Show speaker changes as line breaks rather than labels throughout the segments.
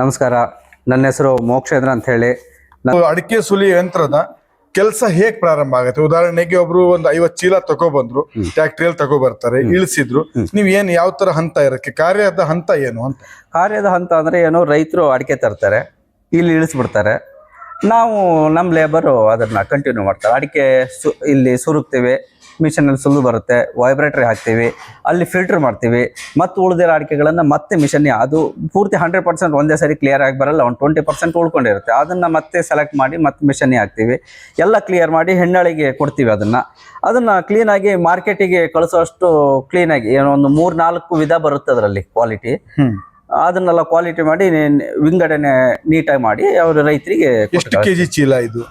ನಮಸ್ಕಾರ. ನನ್ನ ಹೆಸರು ಮೋಕ್ಷೇಂದ್ರ ಅಂತ ಹೇಳಿ
ಅಡಿಕೆ ಸುಲಿ ಯಂತ್ರದ ಕೆಲಸ ಹೇಗ್ ಪ್ರಾರಂಭ ಆಗುತ್ತೆ? ಉದಾಹರಣೆಗೆ ಒಬ್ರು ಒಂದು ಐವತ್ ಚೀಲ ತಗೊಬಂದ್ರು ಟ್ಯಾಕ್ಟ್ರಿಯಲ್ಲಿ ತಗೋಬರ್ತಾರೆ ಇಳಿಸಿದ್ರು ನೀವ್ ಏನ್ ಯಾವ ತರ ಹಂತ ಇರಕ್ಕೆ? ಕಾರ್ಯದ ಹಂತ ಏನು ಅಂತ?
ಕಾರ್ಯದ ಹಂತ ಅಂದ್ರೆ ಏನು ರೈತರು ಅಡಿಕೆ ತರ್ತಾರೆ ಇಲ್ಲಿ ಇಳಿಸ್ಬಿಡ್ತಾರೆ. ನಾವು ನಮ್ಮ ಲೇಬರು ಅದನ್ನು ಕಂಟಿನ್ಯೂ ಮಾಡ್ತಾರೆ. ಅಡಿಕೆ ಸು ಇಲ್ಲಿ ಸುರುಕ್ತೀವಿ. ಮಿಷನಲ್ಲಿ ಸುಲ್ಲು ಬರುತ್ತೆ ವೈಬ್ರೇಟರಿ ಹಾಕ್ತೀವಿ ಅಲ್ಲಿ ಫಿಲ್ಟರ್ ಮಾಡ್ತೀವಿ ಮತ್ತು ಉಳಿದಿರೋ ಅಡಿಕೆಗಳನ್ನು ಮತ್ತೆ ಮಿಷನ್ ಅದು ಪೂರ್ತಿ ಹಂಡ್ರೆಡ್ ಪರ್ಸೆಂಟ್ ಒಂದೇ ಸರಿ ಕ್ಲಿಯರ್ ಆಗಿ ಬರಲ್ಲ ಒಂದು ಟ್ವೆಂಟಿ ಪರ್ಸೆಂಟ್ ಉಳ್ಕೊಂಡಿರುತ್ತೆ. ಅದನ್ನು ಮತ್ತೆ ಸೆಲೆಕ್ಟ್ ಮಾಡಿ ಮತ್ತೆ ಮಿಷನ್ ಹಾಕ್ತೀವಿ. ಎಲ್ಲ ಕ್ಲಿಯರ್ ಮಾಡಿ ಹೆಣ್ಣಾಳಿಗೆ ಕೊಡ್ತೀವಿ ಅದನ್ನು. ಅದನ್ನು ಕ್ಲೀನಾಗಿ ಮಾರ್ಕೆಟಿಗೆ ಕಳಿಸೋಷ್ಟು ಕ್ಲೀನಾಗಿ ಏನೋ ಒಂದು ಮೂರು ನಾಲ್ಕು ವಿಧ ಬರುತ್ತೆ ಅದರಲ್ಲಿ ಕ್ವಾಲಿಟಿ ಅದನ್ನೆಲ್ಲ ಕ್ವಾಲಿಟಿ ಮಾಡಿ ವಿಂಗಡಣೆ ನೀಟಾಗಿ ಮಾಡಿ ಅವರು ರೈತರಿಗೆ
ಎಷ್ಟು ಕೆಜಿ ಚೀಲ ಇದು?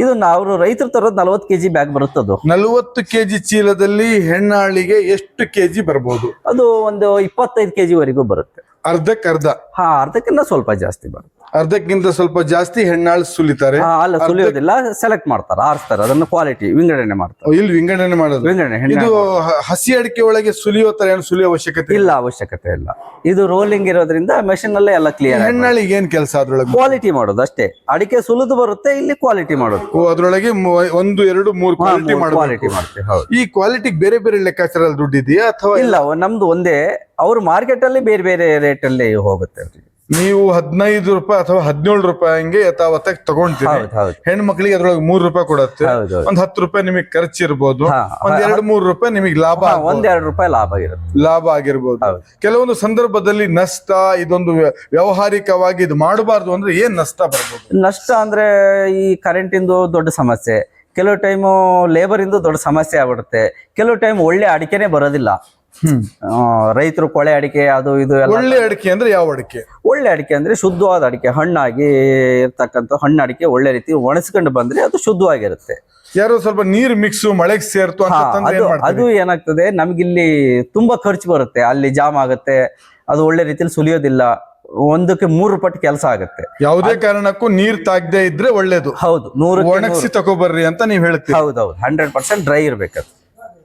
ಇದು ಅವರು ರೈತರು ತರೋದು ನಲವತ್ತು ಕೆಜಿ ಬ್ಯಾಗ್ ಬರುತ್ತದು.
ನಲವತ್ತು ಕೆಜಿ ಚೀಲದಲ್ಲಿ ಹೆಣ್ಣಾಳಿಗೆ ಎಷ್ಟು ಕೆಜಿ ಬರ್ಬೋದು?
ಅದು ಒಂದು ಇಪ್ಪತ್ತೈದು ಕೆಜಿ ವರೆಗೂ ಬರುತ್ತೆ.
ಅರ್ಧಕ್ಕೆ ಅರ್ಧ
ಹಾ ಅರ್ಧಕ್ಕಿಂತ ಸ್ವಲ್ಪ ಜಾಸ್ತಿ ಬರುತ್ತೆ.
ಅರ್ಧಕ್ಕಿಂತ ಸ್ವಲ್ಪ ಜಾಸ್ತಿ ಹೆಣ್ಣಾಳು ಸುಲಿತಾರೆ.
ಅಲ್ಲ ಸುಲಿಯೋದಿಲ್ಲ ಸೆಲೆಕ್ಟ್ ಮಾಡ್ತಾರೆ ಆರಿಸ್ತಾರೆ ಅದನ್ನ ಕ್ವಾಲಿಟಿ ವಿಂಗಡಣೆ ಮಾಡ್ತಾರೆ.
ಇಲ್ಲಿ ವಿಂಗಡಣೆ ಮಾಡೋದು.
ವಿಂಗಡಣೆ
ಇದು ಹಸಿ ಅಡಿಕೆ ಒಳಗೆ ಸುಲಿಯೋ ತರ ಏನು ಸುಲಿಯೋ ಅವಶ್ಯಕತೆ ಇಲ್ಲ?
ಅವಶ್ಯಕತೆ ಇಲ್ಲ. ಇದು ರೋಲಿಂಗ್ ಇರೋದ್ರಿಂದ ಮೆಷಿನ್ ಅಲ್ಲೇ ಎಲ್ಲ ಕ್ಲಿಯರ್
ಹೆಣ್ಣಾಳಿಗೆ ಏನ್ ಕೆಲಸ ಅದ್ರೊಳಗೆ?
ಕ್ವಾಲಿಟಿ ಮಾಡೋದು ಅಷ್ಟೇ. ಅಡಿಕೆ ಸುಲಿದು ಬರುತ್ತೆ ಇಲ್ಲಿ ಕ್ವಾಲಿಟಿ ಮಾಡೋದು.
ಅದ್ರೊಳಗೆ ಒಂದು ಎರಡು ಮೂರು ಕ್ವಾಲಿಟಿ
ಕ್ವಾಲಿಟಿ ಮಾಡ್ತೀವಿ
ಈ ಕ್ವಾಲಿಟಿ ಬೇರೆ ಬೇರೆ ಲೆಕ್ಕಾಚಾರದಲ್ಲಿ ದುಡ್ಡಿದೆಯಾ ಅಥವಾ
ಇಲ್ಲ ನಮ್ದು ಒಂದೇ. ಅವ್ರ ಮಾರ್ಕೆಟ್ ಅಲ್ಲಿ ಬೇರೆ ಬೇರೆ ರೇಟ್ ಅಲ್ಲಿ ಹೋಗುತ್ತೆ. ಅವ್ರಿಗೆ
ನೀವು ಹದಿನೈದು ರೂಪಾಯಿ ಅಥವಾ ಹದಿನೇಳು ರೂಪಾಯಿ ಹಂಗೆ ಯಥಾವತ್ತಾಗಿ
ಹೌದು
ಹೆಣ್ಣು ಮಕ್ಕಳಿಗೆ ಅದ್ರೊಳಗೆ ಮೂರು ರೂಪಾಯಿ ಕೊಡುತ್ತೆ. ಒಂದ್ ಹತ್ತು ರೂಪಾಯಿ ನಿಮಗೆ ಖರ್ಚು ಇರ್ಬೋದು ಒಂದ್ ಎರಡು ಮೂರು ರೂಪಾಯಿ ನಿಮಗೆ ಲಾಭ ಒಂದ್
ಎರಡು ರೂಪಾಯಿ ಲಾಭ ಆಗಿರುತ್ತೆ
ಲಾಭ ಆಗಿರ್ಬೋದು. ಕೆಲವೊಂದು ಸಂದರ್ಭದಲ್ಲಿ ನಷ್ಟ ಇದೊಂದು ವ್ಯವಹಾರಿಕವಾಗಿ ಇದು ಮಾಡಬಾರ್ದು ಅಂದ್ರೆ ಏನ್ ನಷ್ಟ ಬರ್ಬೋದು?
ನಷ್ಟ ಅಂದ್ರೆ ಈ ಕರೆಂಟಿಂದು ದೊಡ್ಡ ಸಮಸ್ಯೆ. ಕೆಲವು ಟೈಮು ಲೇಬರಿಂದು ದೊಡ್ಡ ಸಮಸ್ಯೆ ಆಗ್ಬಿಡುತ್ತೆ. ಕೆಲವು ಟೈಮ್ ಒಳ್ಳೆ ಅಡಿಕೆನೆ ಬರೋದಿಲ್ಲ. ರೈತರು ಕೊಳೆ ಅಡಿಕೆ ಅದು ಇದು ಎಲ್ಲ
ಒಳ್ಳೆ ಅಡಿಕೆ ಅಂದ್ರೆ ಯಾವ ಅಡಿಕೆ?
ಒಳ್ಳೆ ಅಡಿಕೆ ಅಂದ್ರೆ ಶುದ್ಧವಾದ ಅಡಿಕೆ ಹಣ್ಣಾಗಿ ಇರ್ತಕ್ಕಂಥ ಹಣ್ಣು ಅಡಿಕೆ ಒಳ್ಳೆ ರೀತಿ ಒಣಸ್ಕೊಂಡು ಬಂದ್ರೆ ಅದು ಶುದ್ಧವಾಗಿರುತ್ತೆ.
ಯಾರೋ ಸ್ವಲ್ಪ ನೀರ್ ಮಿಕ್ಸ್ ಮಳೆಗೆ ಸೇರ್ತು ಅಂತ ತಂದ್ರೆ
ಅದು
ಏನ್ ಮಾಡ್ತಾರೆ?
ಅದು ಏನಾಗ್ತದೆ ನಮ್ಗಿಲ್ಲಿ ತುಂಬಾ ಖರ್ಚು ಬರುತ್ತೆ ಅಲ್ಲಿ ಜಾಮ್ ಆಗುತ್ತೆ ಅದು ಒಳ್ಳೆ ರೀತಿಯಲ್ಲಿ ಸುಲಿಯೋದಿಲ್ಲ ಒಂದಕ್ಕೆ ಮೂರು ಪಟ್ಟು ಕೆಲಸ ಆಗುತ್ತೆ.
ಯಾವುದೇ ಕಾರಣಕ್ಕೂ ನೀರ್ ತಾಗದೆ ಇದ್ರೆ ಒಳ್ಳೇದು.
ಹೌದು ನೂರು
ಒಣಗಿಸಿ ತಗೋಬರ್ರಿ ಅಂತ ನೀವ್ ಹೇಳ್ತೀರಿ.
ಹೌದೌದು ಹಂಡ್ರೆಡ್ ಪರ್ಸೆಂಟ್ ಡ್ರೈ ಇರ್ಬೇಕದು.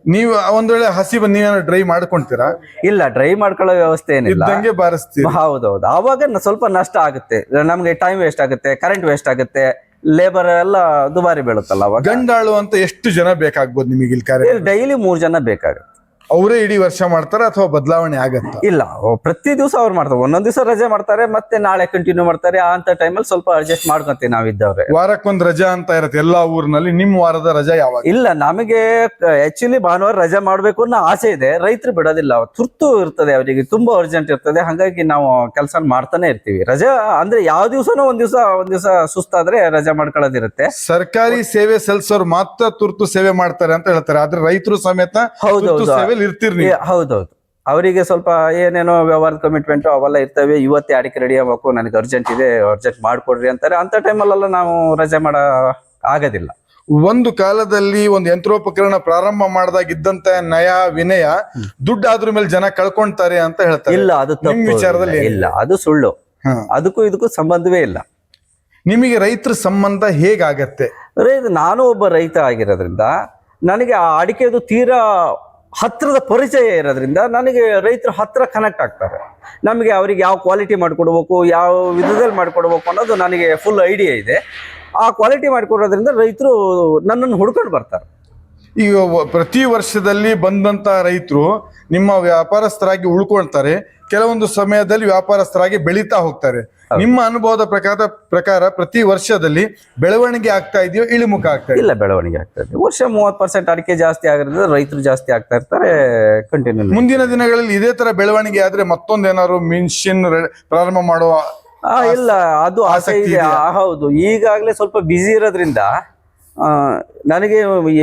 ನೀವು ಒಂದ್ ವೇಳೆ ಹಸಿ ಬಂದ್ ನೀವೇನಾದ್ರು ಡ್ರೈ ಮಾಡ್ಕೊಂತೀರಾ?
ಇಲ್ಲ ಡ್ರೈ ಮಾಡ್ಕೊಳ್ಳೋ ವ್ಯವಸ್ಥೆ ಏನಿಲ್ಲ.
ಇದ್ದಂಗೆ ಬಾರಿಸ್ತೀವಿ
ಹೌದೌದು. ಅವಾಗ ನ- ಸ್ವಲ್ಪ ನಷ್ಟ ಆಗುತ್ತೆ. ನಮ್ಗೆ ಟೈಮ್ ವೇಸ್ಟ್ ಆಗುತ್ತೆ ಕರೆಂಟ್ ವೇಸ್ಟ್ ಆಗುತ್ತೆ ಲೇಬರ್ ಎಲ್ಲ ದುಬಾರಿ ಬೀಳುತ್ತಲ್ಲ ಅವಾಗ.
ಗಂಡಾಳು ಅಂತ ಎಷ್ಟು ಜನ ಬೇಕಾಗ್ಬೋದು ನಿಮಗೆ ಇಲ್ಲಿ ಕಾರ್ಯ
ಡೈಲಿ ಮೂರ್ ಜನ ಬೇಕಾಗುತ್ತೆ.
ಅವರೇ ಇಡೀ ವರ್ಷ ಮಾಡ್ತಾರೆ ಅಥವಾ ಬದಲಾವಣೆ ಆಗತ್ತ?
ಇಲ್ಲ ಪ್ರತಿ ದಿವಸ ಅವ್ರು ಮಾಡ್ತಾರೆ. ಒಂದೊಂದ್ ದಿವಸ ರಜೆ ಮಾಡ್ತಾರೆ ಮತ್ತೆ ನಾಳೆ ಕಂಟಿನ್ಯೂ ಮಾಡ್ತಾರೆ. ಅಂತ ಟೈಮಲ್ಲಿ ಸ್ವಲ್ಪ ಅಡ್ಜಸ್ಟ್ ಮಾಡ್ಕೊಂತೀವಿ ನಾವಿದ್ದವ್ರೆ
ವಾರಕ್ಕೊಂದ್ ರಜಾ ಅಂತ ಇರತ್ತೆ ಎಲ್ಲಾ ಊರಿನಲ್ಲಿ. ನಿಮ್ ವಾರದ ರಜಾ ಯಾವಾಗ?
ಇಲ್ಲ ನಮಗೆ ಆಕ್ಚುಲಿ ಭಾನುವಾರ ರಜೆ ಮಾಡ್ಬೇಕು ಅನ್ನೋ ಆಸೆ ಇದೆ. ರೈತರು ಬಿಡೋದಿಲ್ಲ. ತುರ್ತು ಇರ್ತದೆ ಅವರಿಗೆ. ತುಂಬಾ ಅರ್ಜೆಂಟ್ ಇರ್ತದೆ. ಹಾಗಾಗಿ ನಾವು ಕೆಲಸ ಮಾಡ್ತಾನೆ ಇರ್ತೀವಿ. ರಜೆ ಅಂದ್ರೆ ಯಾವ ದಿವಸನೂ ಒಂದ್ ದಿವಸ ಒಂದ್ ದಿವಸ ಸುಸ್ತಾದ್ರೆ ರಜೆ ಮಾಡ್ಕೊಳ್ಳೋದಿರುತ್ತೆ.
ಸರ್ಕಾರಿ ಸೇವೆ ಸಲ್ಲಿಸೋರು ಮಾತ್ರ ತುರ್ತು ಸೇವೆ ಮಾಡ್ತಾರೆ ಅಂತ ಹೇಳ್ತಾರೆ. ಆದ್ರೆ ರೈತರು ಸಮೇತ
ಹೌದು,
ತುರ್ತು ಸೇವೆಲಿ ಇರ್ತೀರಿ
ಹೌದೌದು. ಅವರಿಗೆ ಸ್ವಲ್ಪ ಏನೇನೋ ವ್ಯವಹಾರದ ಕಮಿಟ್ಮೆಂಟ್ ಅವೆಲ್ಲ ಇರ್ತವೆ. ಇವತ್ತೇ ಅಡಿಕೆ ರೆಡಿ ಆಗ್ಬೇಕು ನನಗೆ ಅರ್ಜೆಂಟ್ ಇದೆ ಅರ್ಜೆಂಟ್ ಮಾಡ್ಕೊಡ್ರಿ ಅಂತಾರೆ. ಅಂತ ಟೈಮಲ್ಲೆಲ್ಲ ನಾವು ರಜೆ ಮಾಡ ಆಗೋದಿಲ್ಲ.
ಒಂದು ಕಾಲದಲ್ಲಿ ಒಂದು ಯಂತ್ರೋಪಕರಣ ಪ್ರಾರಂಭ ಮಾಡಿದಾಗ ಇದ್ದಂತ ನಯ ವಿನಯ ದುಡ್ಡು ಆದ್ರ ಮೇಲೆ ಜನ ಕಳ್ಕೊಂತಾರೆ ಅಂತ ಹೇಳ್ತಾರೆ.
ಇಲ್ಲ ಅದು
ವಿಚಾರದಲ್ಲಿ
ಇಲ್ಲ ಅದು ಸುಳ್ಳು. ಅದಕ್ಕೂ ಇದಕ್ಕೂ ಸಂಬಂಧವೇ ಇಲ್ಲ.
ನಿಮಗೆ ರೈತರ ಸಂಬಂಧ ಹೇಗಾಗತ್ತೆ?
ನಾನು ಒಬ್ಬ ರೈತ ಆಗಿರೋದ್ರಿಂದ ನನಗೆ ಆ ಅಡಿಕೆದು ತೀರಾ ಹತ್ತಿರದ ಪರಿಚಯ ಇರೋದ್ರಿಂದ ನನಗೆ ರೈತರು ಹತ್ತಿರ ಕನೆಕ್ಟ್ ಆಗ್ತಾರೆ. ನಮಗೆ ಅವರಿಗೆ ಯಾವ ಕ್ವಾಲಿಟಿ ಮಾಡಿಕೊಡ್ಬೇಕು, ಯಾವ ವಿಧದಲ್ಲಿ ಮಾಡಿಕೊಡ್ಬೇಕು ಅನ್ನೋದು ನನಗೆ ಫುಲ್ ಐಡಿಯಾ ಇದೆ. ಆ ಕ್ವಾಲಿಟಿ ಮಾಡಿಕೊಡೋದ್ರಿಂದ ರೈತರು ನನ್ನನ್ನು ಹುಡ್ಕೊಂಡು ಬರ್ತಾರೆ.
ಈಗ ವ- ಪ್ರತಿ ವರ್ಷದಲ್ಲಿ ಬಂದಂತ ರೈತರು ನಿಮ್ಮ ವ್ಯಾಪಾರಸ್ಥರಾಗಿ ಉಳ್ಕೊಳ್ತಾರೆ. ಕೆಲವೊಂದು ಸಮಯದಲ್ಲಿ ವ್ಯಾಪಾರಸ್ಥರಾಗಿ ಬೆಳೀತಾ ಹೋಗ್ತಾರೆ. ನಿಮ್ಮ ಅನುಭವದ ಪ್ರಕಾರ ಪ್ರಕಾರ ಪ್ರತಿ ವರ್ಷದಲ್ಲಿ ಬೆಳವಣಿಗೆ ಆಗ್ತಾ ಇದೆಯೋ ಇಳಿಮುಖ ಆಗ್ತಾ
ಇಲ್ಲ ಬೆಳವಣಿಗೆ ಆಗ್ತಾ ಇದೆ. ವರ್ಷ ಮೂವತ್ತು ಪರ್ಸೆಂಟ್ ಅಡಿಕೆ ಜಾಸ್ತಿ ಆಗಿರೋದ್ರಿಂದ ರೈತರು ಜಾಸ್ತಿ ಆಗ್ತಾ ಇರ್ತಾರೆ ಕಂಟಿನ್ಯೂ
ಮುಂದಿನ ದಿನಗಳಲ್ಲಿ ಇದೇ ತರ ಬೆಳವಣಿಗೆ ಆದ್ರೆ ಮತ್ತೊಂದೇನಾದ್ರು ಮಿಷಿನ್ ಪ್ರಾರಂಭ ಮಾಡುವ
ಇಲ್ಲ ಅದು ಆಸೆ
ಆಸಕ್ತಿ
ಇದೆ. ಹೌದು. ಈಗಾಗಲೇ ಸ್ವಲ್ಪ ಬ್ಯುಸಿ ಇರೋದ್ರಿಂದ ನನಗೆ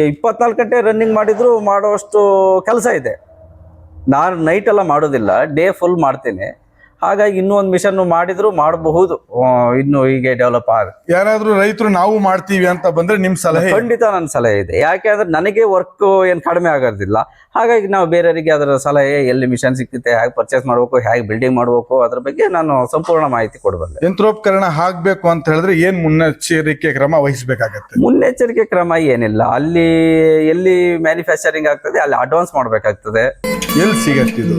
ಇಪ್ಪತ್ನಾಲ್ಕು ಗಂಟೆ ರನ್ನಿಂಗ್ ಮಾಡಿದ್ರು ಮಾಡುವಷ್ಟು ಕೆಲಸ ಇದೆ. ನಾನು ನೈಟ್ ಎಲ್ಲ ಮಾಡೋದಿಲ್ಲ ಡೇ ಫುಲ್ ಮಾಡ್ತೇನೆ. ಹಾಗಾಗಿ ಇನ್ನೂ ಒಂದು ಮಿಷನ್ ಮಾಡಿದ್ರು ಮಾಡಬಹುದು. ಇನ್ನು ಹೀಗೆ ಡೆವಲಪ್ ಆಗ
ಯಾರಾದ್ರೂ ರೈತರು ನಾವು ಮಾಡ್ತೀವಿ ಅಂತ ಬಂದ್ರೆ ನಿಮ್ ಸಲಹೆ
ಖಂಡಿತ ನನ್ನ ಸಲಹೆ ಇದೆ. ಯಾಕೆ ಅಂದ್ರೆ ನನಗೆ ವರ್ಕ್ ಏನು ಕಡಿಮೆ ಆಗೋದಿಲ್ಲ. ಹಾಗಾಗಿ ನಾವು ಬೇರೆಯವರಿಗೆ ಅದರ ಸಲಹೆ ಎಲ್ಲಿ ಮಿಷನ್ ಸಿಕ್ಕುತ್ತೆ ಹೇಗೆ ಪರ್ಚೇಸ್ ಮಾಡಬೇಕು ಹೇಗೆ ಬಿಲ್ಡಿಂಗ್ ಮಾಡಬೇಕು ಅದ್ರ ಬಗ್ಗೆ ನಾನು ಸಂಪೂರ್ಣ ಮಾಹಿತಿ ಕೊಡಬಲ್ಲೆ.
ಯಂತ್ರೋಪಕರಣ ಹಾಕ್ಬೇಕು ಅಂತ ಹೇಳಿದ್ರೆ ಏನ್ ಮುನ್ನೆಚ್ಚರಿಕೆ ಕ್ರಮ ವಹಿಸಬೇಕಾಗತ್ತೆ?
ಮುನ್ನೆಚ್ಚರಿಕೆ ಕ್ರಮ ಏನಿಲ್ಲ. ಅಲ್ಲಿ ಎಲ್ಲಿ ಮ್ಯಾನುಫ್ಯಾಕ್ಚರಿಂಗ್ ಆಗ್ತದೆ ಅಲ್ಲಿ ಅಡ್ವಾನ್ಸ್ ಮಾಡಬೇಕಾಗ್ತದೆ.
ಎಲ್ಲಿ ಸಿಗತ್ತಿದು